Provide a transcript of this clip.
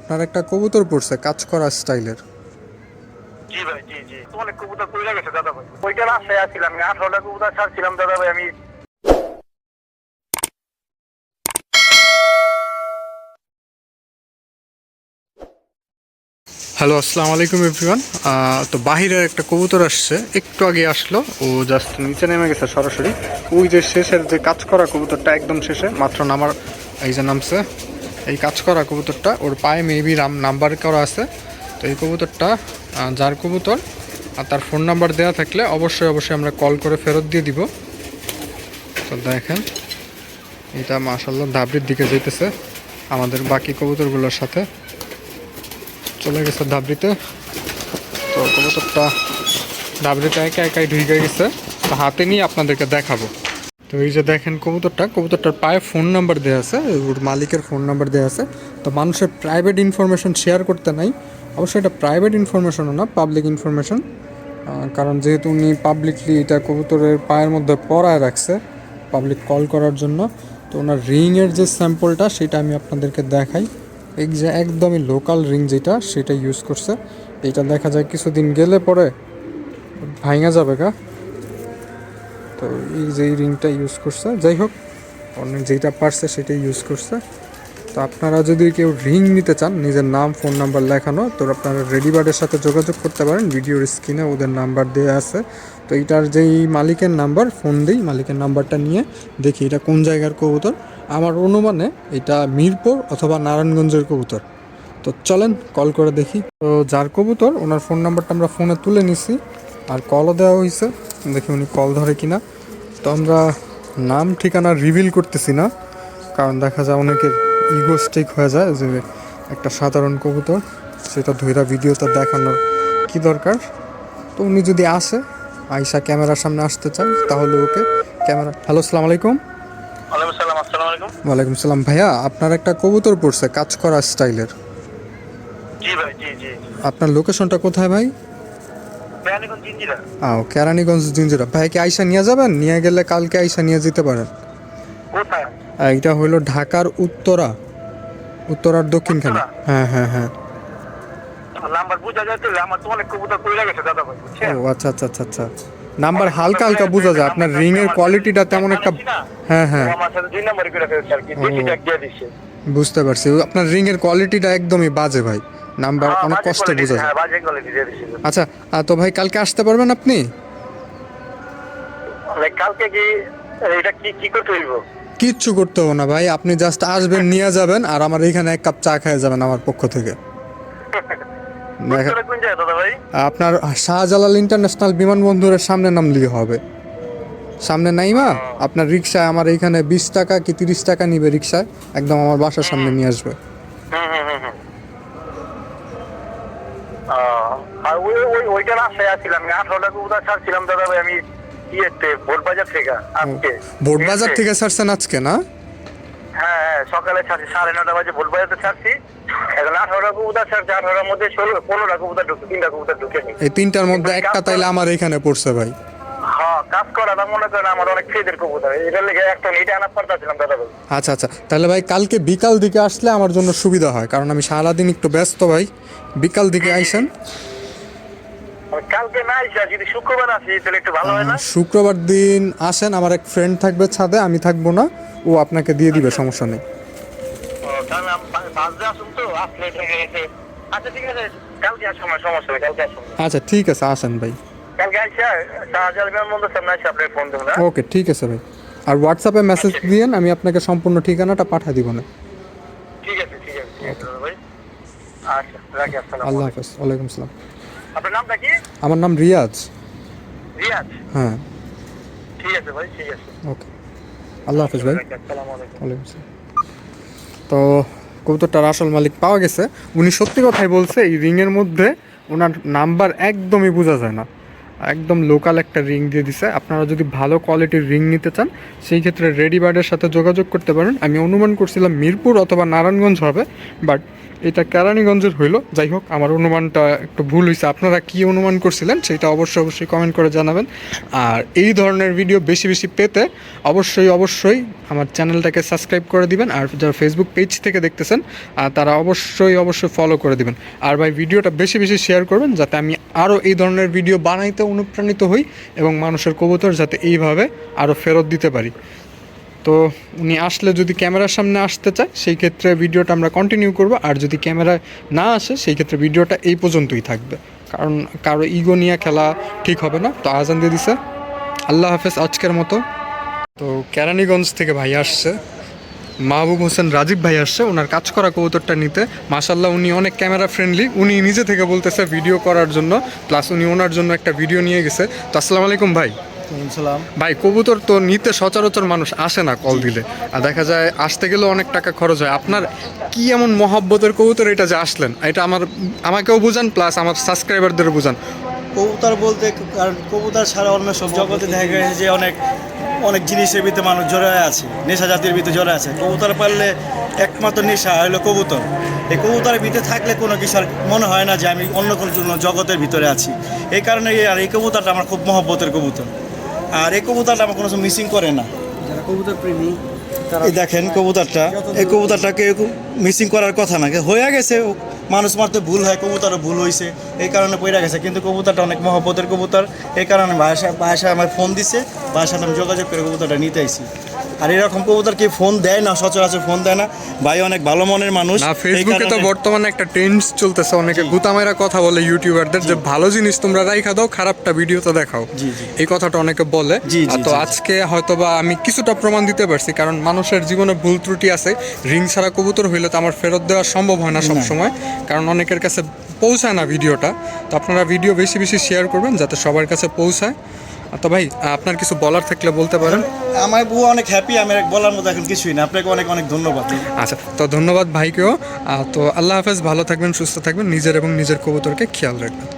আপনার একটা কবুতর পড়ছে কাজ করা স্টাইলের। জি ভাই জি জি। অনেক কবুতর পড়ে গেছে দাদা ভাই। ওইটার আশায় আছিলাম আমি আঠারোটা কবুতর ছাড়ছিলাম দাদা ভাই আমি হ্যালো আসসালামু আলাইকুম এভরিওয়ান তো বাহিরের একটা কবুতর আসছে একটু আগে আসলো ও জাস্ট নিচে নেমে গেছে সরাসরি। ওই যে শেষের যে কাজ করা কবুতরটা একদম শেষে মাত্র নামার এই যে নামছে এই কাজ করা কবুতরটা, ওর পায়ে মেবি নাম্বার করা আছে। তো এই কবুতরটা যার কবুতর আর তার ফোন নাম্বার দেওয়া থাকলে অবশ্যই অবশ্যই আমরা কল করে ফেরত দিয়ে দিব। তো দেখেন, এটা মাশাল্লাহ ধাবড়ির দিকে যেতেছে আমাদের বাকি কবুতরগুলোর সাথে। চলে গেছে ডাবরিতে তো কবুতরটা ডাবরিতে একা একাই ঢুকে গেছে। হাতে নিয়ে আপনাদেরকে দেখাবো। তো এই যে দেখেন কবুতরটা, কবুতরটার পায়ে ফোন নাম্বার দেওয়া আছে, ওর মালিকের ফোন নাম্বার দেওয়া আছে। তো মানুষের প্রাইভেট ইনফরমেশন শেয়ার করতে নাই। অবশ্যই এটা প্রাইভেট ইনফরমেশনও না পাবলিক ইনফরমেশন কারণ যেহেতু উনি পাবলিকলি এটা কবুতরের পায়ের মধ্যে পরায় রাখছে পাবলিক কল করার জন্য। তো ওনার রিংয়ের যে স্যাম্পলটা সেটা আমি আপনাদেরকে দেখাই। এই যে একদমই লোকাল রিং যেটা, সেটা ইউজ করছে। এটা দেখা যায় কিছুদিন গেলে পরে ভাঙা যাবে গা। তো এই যে রিংটা ইউজ করছে, যাই হোক, অনেক যেটা পারছে সেটাই ইউজ করছে। তো আপনারা যদি কেউ রিং নিতে চান, নিজের নাম ফোন নাম্বার লেখানো, তো আপনারা রেডি বার্ডের সাথে যোগাযোগ করতে পারেন। ভিডিওর স্ক্রিনে ওদের নাম্বার দেওয়া আছে। তো এটার যেই মালিকের নাম্বার ফোন দিই, মালিকের নাম্বারটা নিয়ে দেখি এটা কোন জায়গার কবুতর। আমার অনুমানে এটা মিরপুর অথবা নারায়ণগঞ্জের কবুতর। তো চলেন কল করে দেখি। তো যার কবুতর, ওনার ফোন নাম্বারটা আমরা ফোনে তুলে নিছি। আর কলও দেওয়া হয়েছে দেখি উনি কল ধরে কিনা। তো আমরা নাম ঠিকানা রিভিল করতেছি না কারণ দেখা যায় অনেকের ইগো স্টেক হয়ে যায় যে একটা সাধারণ কবুতর সেটা ধৈরা ভিডিওটা দেখানোর কি দরকার? তো উনি যদি আসে আইসা ক্যামেরার সামনে আসতে চান তাহলে ওকে ক্যামেরা হ্যালো সালাম আলাইকুম। ওয়ালাইকুম সালাম ভাইয়া আপনার একটা কবুতর পড়ছে কাজ করা স্টাইলের। জি ভাই জি জি। আপনার লোকেশনটা কোথায় ভাই? আও কেরানীগঞ্জ জিঞ্জিরা। ভাই কি আইসা নিয়ে যাবেন? নিয়ে গেলে কালকে আইসা নিয়ে যেতে পারেন। এটা হলো ঢাকার উত্তরা। উত্তরার দক্ষিণখানে। হ্যাঁ হ্যাঁ হ্যাঁ। ও আচ্ছা আচ্ছা আচ্ছা আচ্ছা। নাম্বার হালকা হালকা বোঝা যায়। আপনার রিং এর কোয়ালিটিটা তেমন একটা হ্যাঁ হ্যাঁ। ও বুঝতে পারছি। আপনার রিং এর কোয়ালিটিটা একদমই বাজে ভাই। নাম্বার হ্যাঁ, অনেক কষ্টে বোঝা যায় হ্যাঁ আচ্ছা তো ভাই কালকে আসতে পারবেন আপনি? কালকে কি এটা কি কি করতে হইব? কিচ্ছু করতে হবে না ভাই আপনি জাস্ট আসবেন নিয়ে যাবেন আর আমার এখানে এক কাপ চা খেয়ে যাবেন আমার পক্ষ থেকে। আপনার শাহজালাল ইন্টারন্যাশনাল বিমানবন্দরের সামনে নামলেই হবে। সামনে নাইমা আপনার রিক্সায় আমার এইখানে বিশ টাকা কি তিরিশ টাকা নিবে রিক্সায় একদম আমার বাসার সামনে নিয়ে আসবে। আর ওই ওই ওইটার আশায় আছিলাম আমি আঠারোটা কবুতর ছাড়ছিলাম দাদা ভাই আমি ইয়েতে ভোট বাজার থেকে আজকে। ভোট বাজার ঠিক আছে? থেকে ছাড়ছেন আজকে না? হ্যাঁ হ্যাঁ সকালে ছাড়ছি সাড়ে নটা বাজে ছাড়ছি। এখন আঠারোটা কবুতর ছাড়ছি আঠারোটার মধ্যে ষোলো পনেরোটা কবুতর ঢুকে তিনটা কবুতর ঢুকে এই তিনটার মধ্যে একটা তাইলে আমার এখানে পড়ছে ভাই। হ্যাঁ কাজ করাটা মনে করেন আমার অনেক ফেদের কবুতর। এটার লেগে একটা নিটে আনা পারতাছিলাম দাদা ভাই। আচ্ছা আচ্ছা তাহলে ভাই কালকে বিকাল দিকে আসলে আমার জন্য সুবিধা হয় কারণ আমি সারাদিন একটু ব্যস্ত ভাই। বিকাল দিকে আইসেন। কালকে না আইসা যদি শুক্রবার আসি তাহলে একটু ভালো হয় না? শুক্রবার দিন আসেন আমার এক ফ্রেন্ড থাকবে ছাদে আমি থাকব না ও আপনাকে দিয়ে দিবে সমস্যা নেই। আচ্ছা ঠিক আছে কালকে আসুন আমার সমস্যা নেই আচ্ছা ঠিক আছে আসেন ভাই। ওকে ঠিক আছে ভাই। আর হোয়াটসঅ্যাপে মেসেজ দিয়েন আমি আপনাকে সম্পূর্ণ ঠিকানাটা পাঠিয়ে দিব না। ঠিক আছে ঠিক আছে ভাই। আচ্ছা রাখি আসসালাম আল্লাহ হাফেজ ওয়ালাইকুম আসসালাম। আপনার নামটা কি? আমার নাম রিয়াজ। রিয়াজ? হ্যাঁ। ঠিক আছে ভাই ঠিক আছে। ওকে। আল্লাহ হাফেজ ভাই। আসসালামু আলাইকুম। ওয়ালাইকুম আসসালাম। তো কবুতরটার আসল মালিক পাওয়া গেছে। উনি সত্যি কথাই বলছে এই রিংয়ের মধ্যে ওনার নাম্বার একদমই বোঝা যায় না। একদম লোকাল একটা রিং দিয়ে দিছে। আপনারা যদি ভালো কোয়ালিটির রিং নিতে চান সেই ক্ষেত্রে রেডি বার্ডের সাথে যোগাযোগ করতে পারেন। আমি অনুমান করছিলাম মিরপুর অথবা নারায়ণগঞ্জ হবে বাট এটা কেরানীগঞ্জের হইল। যাই হোক, আমার অনুমানটা একটু ভুল হয়েছে আপনারা কি অনুমান করছিলেন সেটা অবশ্যই অবশ্যই কমেন্ট করে জানাবেন। আর এই ধরনের ভিডিও বেশি বেশি পেতে অবশ্যই অবশ্যই আমার চ্যানেলটাকে সাবস্ক্রাইব করে দিবেন। আর যারা ফেসবুক পেজ থেকে দেখতেছেন তারা অবশ্যই অবশ্যই ফলো করে দিবেন। আর ভাই, ভিডিওটা বেশি বেশি শেয়ার করবেন যাতে আমি আরও এই ধরনের ভিডিও বানাইতে অনুপ্রাণিত হই এবং মানুষের কবুতর যাতে এইভাবে আরও ফেরত দিতে পারি। তো উনি আসলে যদি ক্যামেরার সামনে আসতে চায়, সেই ক্ষেত্রে ভিডিওটা আমরা কন্টিনিউ করব। আর যদি ক্যামেরায় না আসে, সেই ক্ষেত্রে ভিডিওটা এই পর্যন্তই থাকবে। কারণ কারও ইগো নিয়ে খেলা ঠিক হবে না। তো আজান দিয়ে দিছে। আল্লাহ হাফেজ, আজকের মতো। তো কেরানীগঞ্জ থেকে ভাই আসছে। মাহবুব হোসেন রাজীব ভাই আসছে। ওনার কাজ করা কবুতরটা নিতে। মাশাল্লাহ উনি অনেক ক্যামেরা ফ্রেন্ডলি উনি নিজে থেকে বলতেছে ভিডিও করার জন্য। প্লাস উনি ওনার জন্য একটা ভিডিও নিয়ে গেছে। তো আসসালামু আলাইকুম ভাই। সালাম ভাই কবুতর তো নিতে সচরাচর মানুষ আসে না কল দিলে। আর দেখা যায় আসতে গেলেও অনেক টাকা খরচ হয়। আপনার কি এমন মহব্বতের কবুতর এটা যে আসলেন? এটা আমার আমাকেও বুঝান প্লাস আমার সাবস্ক্রাইবারদেরও বুঝান। কবুতর বলতে কারণ কবুতর ছাড়া অন্য সব জগতে দেখা গেছে যে অনেক অনেক জিনিসের ভিতরে মানুষ জড়ায় আছে। নেশা জাতির ভিতরে জড়ায় আছে। কবুতর পারলে একমাত্র নেশা হলো কবুতর। এই কবুতরের ভিতরে থাকলে কোনো কিছু মনে হয় না যে আমি অন্য কোনো কোনো জগতের ভিতরে আছি। এই কারণে আর এই কবুতরটা আমার খুব মহব্বতের কবুতর। আর এই কবুতরটা আমার কোনো মিসিং করে না। যারা কবুতর প্রেমী এই দেখেন কবুতরটা। এই কবুতরটাকে মিসিং করার কথা না। হয়ে গেছে মানুষ মারতে ভুল হয় কবুতরও ভুল হয়েছে এই কারণে পড়ে গেছে। কিন্তু কবুতরটা অনেক মহব্বতের কবুতর। এই কারণে বাসা বাসায় আমার ফোন দিছে। বাসার আমি যোগাযোগ করে কবুতরটা নিতে আইছি। আর এরকম কবুতর কি ফোন দেয় না সচরাচর ফোন দেয় না। ভাই অনেক ভালো মনের মানুষ। না ফেসবুকে তো বর্তমানে একটা ট্রেন্ড চলতেছে। অনেকে গুতামেরা কথা বলে ইউটিউবারদের যে ভালো জিনিস তোমরা রাইখা দাও খারাপটা ভিডিওতে দেখাও। জি, জি। এই কথাটা অনেকে বলে। তো। আজকে হয়তোবা আমি কিছুটা প্রমাণ দিতে পারছি কারণ মানুষের জীবনে ভুল ত্রুটি আছে। রিং ছাড়া কবুতর হইলে তো আমার ফেরত দেওয়া সম্ভব হয় না সব সময় কারণ অনেকের কাছে পৌঁছায় না ভিডিওটা। তো আপনারা ভিডিও বেশি বেশি শেয়ার করবেন যাতে সবার কাছে পৌঁছায়। তো ভাই আপনার কিছু বলার থাকলে বলতে পারেন। আমার বউ অনেক হ্যাপি আমি বলার মতো এখন কিছুই না। আপনাকে অনেক অনেক ধন্যবাদ। আচ্ছা তো ধন্যবাদ ভাইকেও। তো আল্লাহ হাফেজ ভালো থাকবেন সুস্থ থাকবেন। নিজের এবং নিজের কবুতরকে খেয়াল রাখবেন।